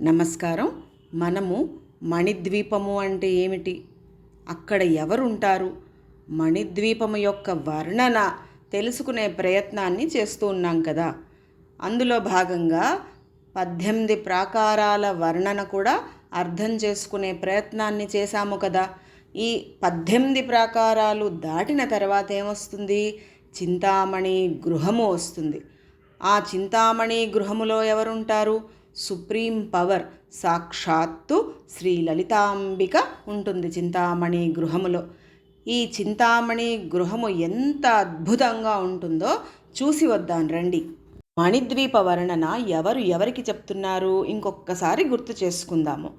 నమస్కారం. మనము మణిద్వీపము అంటే ఏమిటి? అక్కడ ఎవరుంటారు? మణిద్వీపము యొక్క వర్ణన తెలుసుకునే ప్రయత్నాన్ని చేస్తూ ఉన్నాం కదా. అందులో భాగంగా పద్దెనిమిది ప్రాకారాల వర్ణన కూడా అర్థం చేసుకునే ప్రయత్నాన్ని చేశాము కదా. ఈ పద్దెనిమిది ప్రాకారాలు దాటిన తర్వాత ఏమొస్తుంది? చింతామణి గృహము వస్తుంది. ఆ చింతామణి గృహములో ఎవరుంటారు? సుప్రీం పవర్ సాక్షాత్తు శ్రీ లలితాంబిక ఉంటుంది చింతామణి గృహములో. ఈ చింతామణి గృహము ఎంత అద్భుతంగా ఉంటుందో చూసి వద్దాను రండి. మణిద్వీప వర్ణన ఎవరు ఎవరికి చెప్తున్నారు ఇంకొకసారి గుర్తు చేసుకుందాము.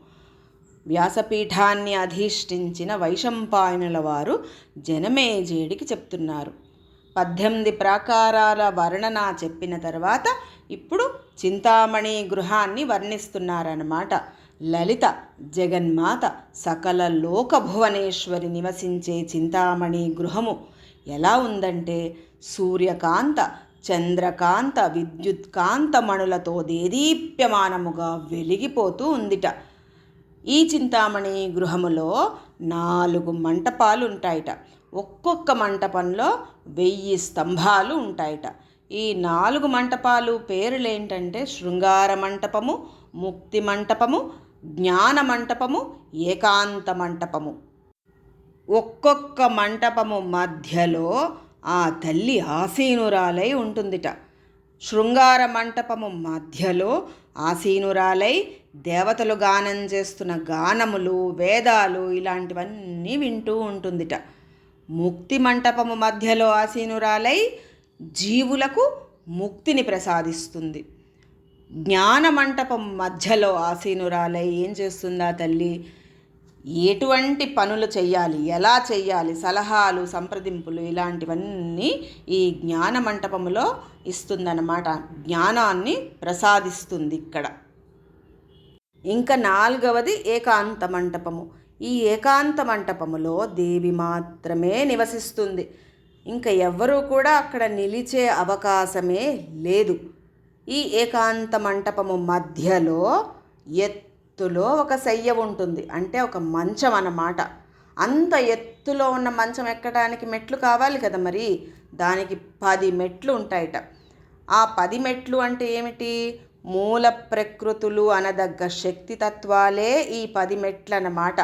వ్యాసపీఠాన్ని అధిష్ఠించిన వైశంపాయనుల వారు జనమేజేడికి చెప్తున్నారు. పద్దెనిమిది ప్రాకారాల వర్ణన చెప్పిన తర్వాత ఇప్పుడు చింతామణి గృహాన్ని వర్ణిస్తున్నారన్నమాట. లలిత జగన్మాత సకల లోక భువనేశ్వరి నివసించే చింతామణి గృహము ఎలా ఉందంటే సూర్యకాంత చంద్రకాంత విద్యుత్కాంత మణులతో దేదీప్యమానముగా వెలిగిపోతూ ఉందిట. ఈ చింతామణి గృహములో నాలుగు మంటపాలు ఉంటాయిట. ఒక్కొక్క మంటపంలో వెయ్యి స్తంభాలు ఉంటాయట. ఈ నాలుగు మంటపాలు పేరులేంటంటే శృంగార మంటపము ముక్తి మంటపము జ్ఞాన మంటపము ఏకాంత మంటపము. ఒక్కొక్క మంటపము మధ్యలో ఆ తల్లి ఆసీనురాలై ఉంటుందిట. శృంగార మంటపము మధ్యలో ఆసీనురాలై దేవతలు గానం చేస్తున్న గానములు వేదాలు ఇలాంటివన్నీ వింటూ ఉంటుందిట. ముక్తి మంటపము మధ్యలో ఆసీనురాలై జీవులకు ముక్తిని ప్రసాదిస్తుంది. జ్ఞాన మంటపం మధ్యలో ఆసీనురాలై ఏం చేస్తుందా తల్లి? ఎటువంటి పనులు చేయాలి ఎలా చేయాలి సలహాలు సంప్రదింపులు ఇలాంటివన్నీ ఈ జ్ఞాన మంటపములో ఇస్తుందన్నమాట. జ్ఞానాన్ని ప్రసాదిస్తుంది ఇక్కడ. ఇంకా నాలుగవది ఏకాంత మంటపము ఈ ఏకాంత మంటపములో దేవి మాత్రమే నివసిస్తుంది. ఇంకా ఎవ్వరూ కూడా అక్కడ నిలిచే అవకాశమే లేదు. ఈ ఏకాంత మంటపము మధ్యలో ఎత్తులో ఒక శయ్య ఉంటుంది. అంటే ఒక మంచం అన్నమాట. అంత ఎత్తులో ఉన్న మంచం ఎక్కడానికి మెట్లు కావాలి కదా మరి? దానికి పది మెట్లు ఉంటాయట. ఆ పది మెట్లు అంటే ఏమిటి? మూల ప్రకృతులు అనదగ్గ శక్తి తత్వాలే ఈ పది మెట్లు అన్నమాట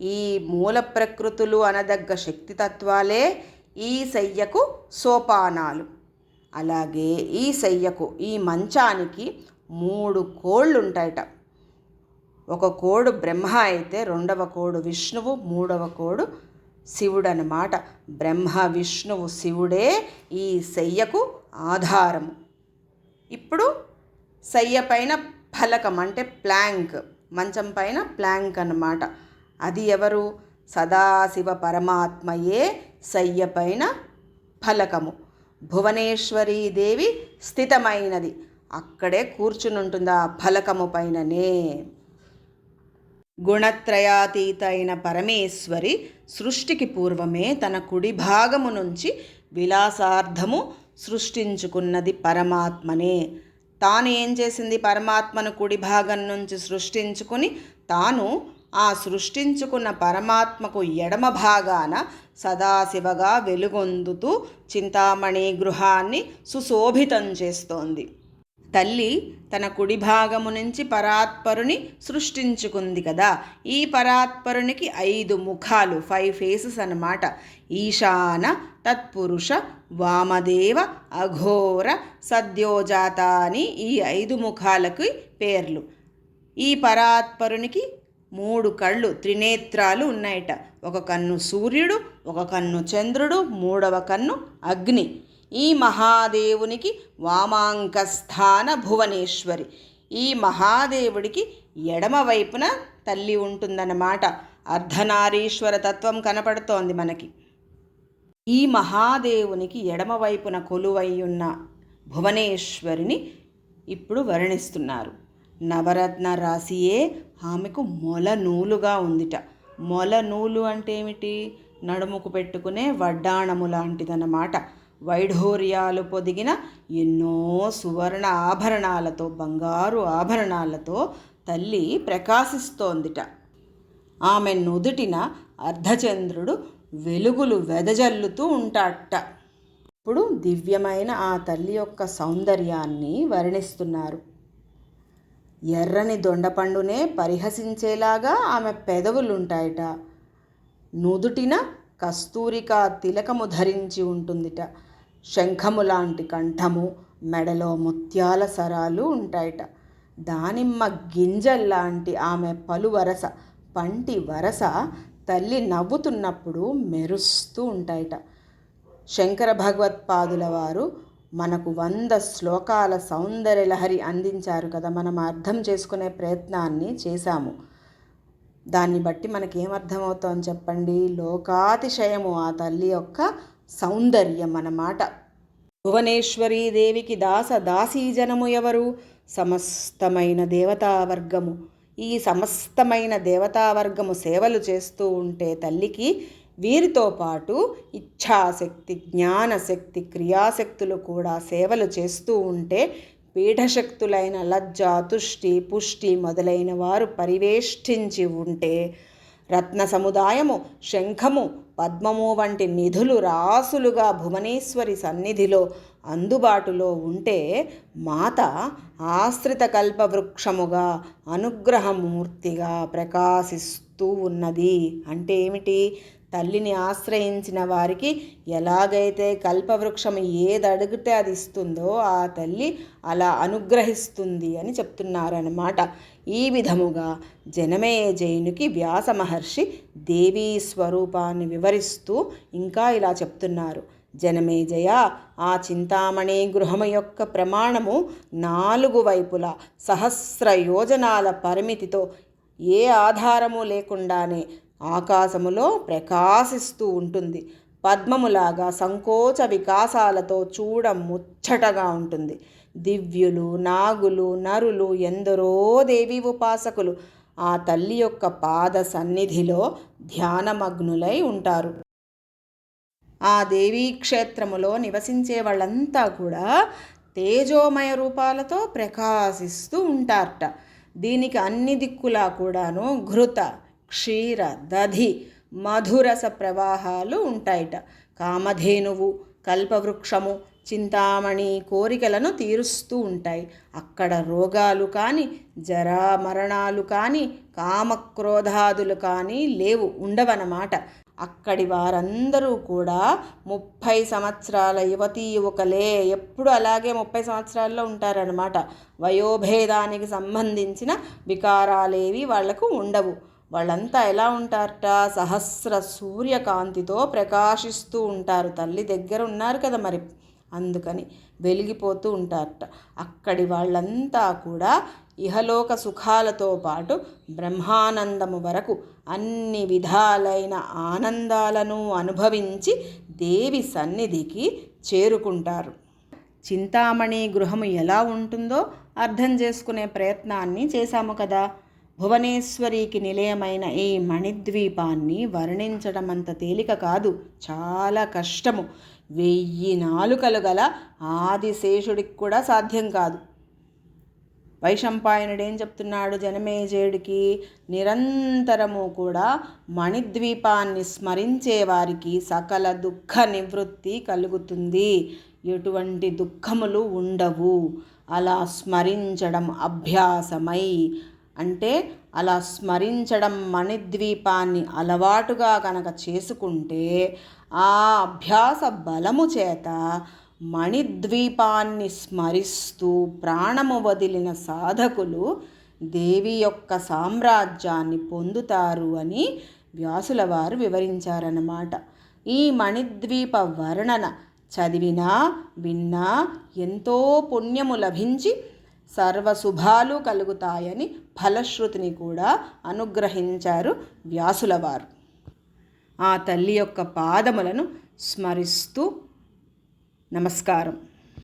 ఈ మూల ప్రకృతులు అనదగ్గ శక్తి తత్వాలే ఈ శయ్యకు సోపానాలు. అలాగే ఈ శయ్యకు ఈ మంచానికి మూడు కోళ్ళు ఉంటాయట ఒక కోడు బ్రహ్మ అయితే రెండవ కోడు విష్ణువు మూడవ కోడు శివుడు అనమాట బ్రహ్మ విష్ణువు శివుడే ఈ శయ్యకు ఆధారము. ఇప్పుడు శయ్య పైన ఫలకం అంటే ప్లాంక్ మంచం పైన ప్లాంక్ అన్నమాట. అది ఎవరు? సదాశివ పరమాత్మయే శయ్యపైన ఫలకము. భువనేశ్వరీదేవి స్థితమైనది. అక్కడే కూర్చునుంటుంది ఆ ఫలకము పైననే. గుణత్రయాతీత అయిన పరమేశ్వరి సృష్టికి పూర్వమే తన కుడి భాగము నుంచి విలాసార్థము సృష్టించుకున్నది పరమాత్మనే. తాను ఏం చేసింది పరమాత్మను కుడి భాగం నుంచి సృష్టించుకుని తాను ఆ సృష్టించుకున్న పరమాత్మకు ఎడమ భాగాన సదాశివగా వెలుగొందుతూ చింతామణి గృహాన్ని సుశోభితం చేస్తోంది. తల్లి తన కుడి భాగము నుంచి పరాత్పరుని సృష్టించుకుంది కదా. ఈ పరాత్పరునికి ఐదు ముఖాలు ఫైవ్ ఫేసెస్ అన్నమాట. ఈశాన తత్పురుష వామదేవ అఘోర సద్యోజాత అని ఈ ఐదు ముఖాలకి పేర్లు. ఈ పరాత్పరునికి మూడు కళ్ళు త్రినేత్రాలు ఉన్నాయట. ఒక కన్ను సూర్యుడు ఒక కన్ను చంద్రుడు మూడవ కన్ను అగ్ని. ఈ మహాదేవునికి వామాంకస్థాన భువనేశ్వరి. ఈ మహాదేవుడికి ఎడమవైపున తల్లి ఉంటుందన్నమాట. అర్ధనారీశ్వర తత్వం కనపడుతోంది మనకి. ఈ మహాదేవునికి ఎడమవైపున కొలువై ఉన్న భువనేశ్వరిని ఇప్పుడు వర్ణిస్తున్నారు. నవరత్న రాశియే ఆమెకు మొల నూలుగా ఉందిట. మొల నూలు అంటే ఏమిటి? నడుముకు పెట్టుకునే వడ్డాణము లాంటిదన్నమాట. వైఢూర్యాలు పొదిగిన ఎన్నో సువర్ణ ఆభరణాలతో బంగారు ఆభరణాలతో తల్లి ప్రకాశిస్తోందిట. ఆమె నుదుటిన అర్ధచంద్రుడు వెలుగులు వెదజల్లుతూ ఉంటాట. ఇప్పుడు దివ్యమైన ఆ తల్లి యొక్క సౌందర్యాన్ని వర్ణిస్తున్నారు. ఎర్రని దొండపండునే పరిహసించేలాగా ఆమె పెదవులుంటాయట. నుదుటిన కస్తూరికా తిలకము ధరించి ఉంటుందిట. శంఖము లాంటి కంఠము మెడలో ముత్యాల సరాలు ఉంటాయట. దానిమ్మ గింజల్లాంటి ఆమె పలు వరస పంటి వరస తల్లి నవ్వుతున్నప్పుడు మెరుస్తూ ఉంటాయట. శంకర భగవత్పాదుల వారు మనకు వంద శ్లోకాల సౌందర్యలహరి అందించారు కదా. మనం అర్థం చేసుకునే ప్రయత్నాన్ని చేశాము. దాన్ని బట్టి మనకి ఏమర్థమవుతోంది చెప్పండి? లోకాతిశయము ఆ తల్లి యొక్క సౌందర్యం అన్నమాట. భువనేశ్వరీ దేవికి దాస దాసీజనము ఎవరు? సమస్తమైన దేవతావర్గము. ఈ సమస్తమైన దేవతావర్గము సేవలు చేస్తూ ఉంటే తల్లికి వీరితో పాటు ఇచ్ఛాశక్తి జ్ఞానశక్తి క్రియాశక్తులు కూడా సేవలు చేస్తూ ఉంటే పీఠశక్తులైన లజ్జ తుష్టి పుష్టి మొదలైన వారు పరివేష్టించి ఉంటే రత్న సముదాయము శంఖము పద్మము వంటి నిధులు రాసులుగా భువనేశ్వరి సన్నిధిలో అందుబాటులో ఉంటే మాత ఆశ్రిత కల్పవృక్షముగా అనుగ్రహమూర్తిగా ప్రకాశిస్తూ ఉన్నది. అంటే ఏమిటి? తల్లిని ఆశ్రయించిన వారికి ఎలాగైతే కల్పవృక్షం ఏది అడిగితే అది ఇస్తుందో ఆ తల్లి అలా అనుగ్రహిస్తుంది అని చెప్తున్నారన్నమాట. ఈ విధముగా జనమేజయునికి వ్యాస మహర్షి దేవీ స్వరూపాన్ని వివరిస్తూ ఇంకా ఇలా చెప్తున్నారు. జనమేజయ ఆ చింతామణి గృహము యొక్క ప్రమాణము నాలుగు వైపులా సహస్ర యోజనాల పరిమితితో ఏ ఆధారము లేకుండానే ఆకాశములో ప్రకాశిస్తూ ఉంటుంది. పద్మములాగా సంకోచ వికాసాలతో చూడ ముచ్చటగా ఉంటుంది. దివ్యులు నాగులు నరులు ఎందరో దేవి ఉపాసకులు ఆ తల్లి యొక్క పాద సన్నిధిలో ధ్యానమగ్నులై ఉంటారు. ఆ దేవీ క్షేత్రములో నివసించే వాళ్ళంతా కూడా తేజోమయ రూపాలతో ప్రకాశిస్తూ ఉంటారట. దీనికి అన్ని దిక్కులా కూడాను ఘృత క్షీర దధి మధురస ప్రవాహాలు ఉంటాయట. కామధేనువు కల్పవృక్షము చింతామణి కోరికలను తీరుస్తూ ఉంటాయి. అక్కడ రోగాలు కానీ జరా మరణాలు కానీ కామక్రోధాదులు కానీ లేవు ఉండవన్నమాట. అక్కడి వారందరూ కూడా ముప్పై సంవత్సరాల యువతీ యువకులే ఎప్పుడు అలాగే ముప్పై సంవత్సరాల్లో ఉంటారనమాట వయోభేదానికి సంబంధించిన వికారాలేవి వాళ్ళకు ఉండవు. వాళ్ళంతా ఎలా ఉంటారట? సహస్ర సూర్యకాంతితో ప్రకాశిస్తూ ఉంటారు. తల్లి దగ్గర ఉన్నారు కదా మరి. అందుకని వెలిగిపోతూ ఉంటారట. అక్కడి వాళ్ళంతా కూడా ఇహలోక సుఖాలతో పాటు బ్రహ్మానందము వరకు అన్ని విధాలైన ఆనందాలను అనుభవించి దేవి సన్నిధికి చేరుకుంటారు. చింతామణి గృహము ఎలా ఉంటుందో అర్థం చేసుకునే ప్రయత్నాన్ని చేశాము కదా. భువనేశ్వరికి నిలయమైన ఈ మణిద్వీపాన్ని వర్ణించడం అంత తేలిక కాదు. చాలా కష్టము. వెయ్యి నాలుకలు గల ఆదిశేషుడికి కూడా సాధ్యం కాదు. వైశంపాయనుడేం ఏం చెప్తున్నాడు జనమేజయుడికి నిరంతరము కూడా మణిద్వీపాన్ని స్మరించే వారికి సకల దుఃఖ నివృత్తి కలుగుతుంది. ఎటువంటి దుఃఖములు ఉండవు. అలా స్మరించడం అభ్యాసమై అంటే అలా స్మరించడం మణిద్వీపాన్ని అలవాటుగా కనుక చేసుకుంటే ఆ అభ్యాస బలము చేత మణిద్వీపాన్ని స్మరిస్తూ ప్రాణము వదిలిన సాధకులు దేవి యొక్క సామ్రాజ్యాన్ని పొందుతారు అని వ్యాసుల వారు వివరించారన్నమాట. ఈ మణిద్వీప వర్ణన చదివినా విన్నా ఎంతో పుణ్యము లభించి సర్వశుభాలు కలుగుతాయని ఫలశ్రుతిని కూడా అనుగ్రహించారు వ్యాసులవారు. ఆ తల్లి యొక్క పాదములను స్మరిస్తూ నమస్కారం.